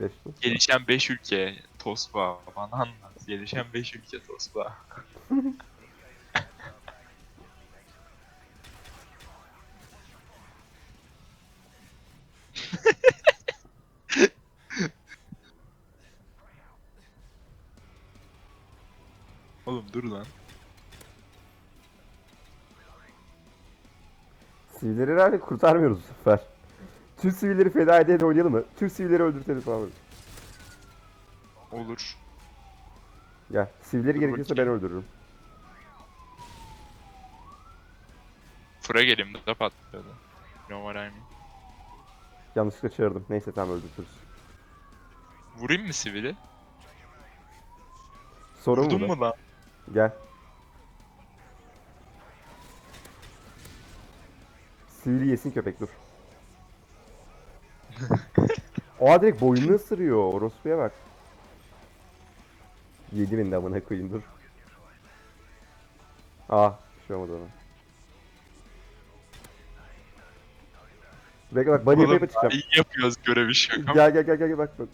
5 tur. Gelişen 5 ülke Tosba. Bana anlat. Gelişen 5 ülke Tosba. Oğlum dur lan. Sivilleri herhalde kurtarmıyoruz bu sefer. Tüm sivilleri feda ede ede oynayalım mı? Tüm sivilleri öldürtelim falan. Olur. Gel. Sivilleri gerekirse ben öldürürüm. Fıra elimde patlıyordu. You know what I mean? Yanlışlıkla çağırdım. Neyse tamam öldürürüz. Vurayım mı sivili? Sorun Vurdun mu lan? Gel. Sivili yesin köpek dur. Oha direkt boynunu ısırıyor. Orospuya bak. Yedi beni de amına koyayım dur. Aa, bir şey olmadı ona. Bekle bak, body Oğlum, yapıp çıkacağım. iyi yapıyoruz görevi şaka? Gel gel gel gel bak bak.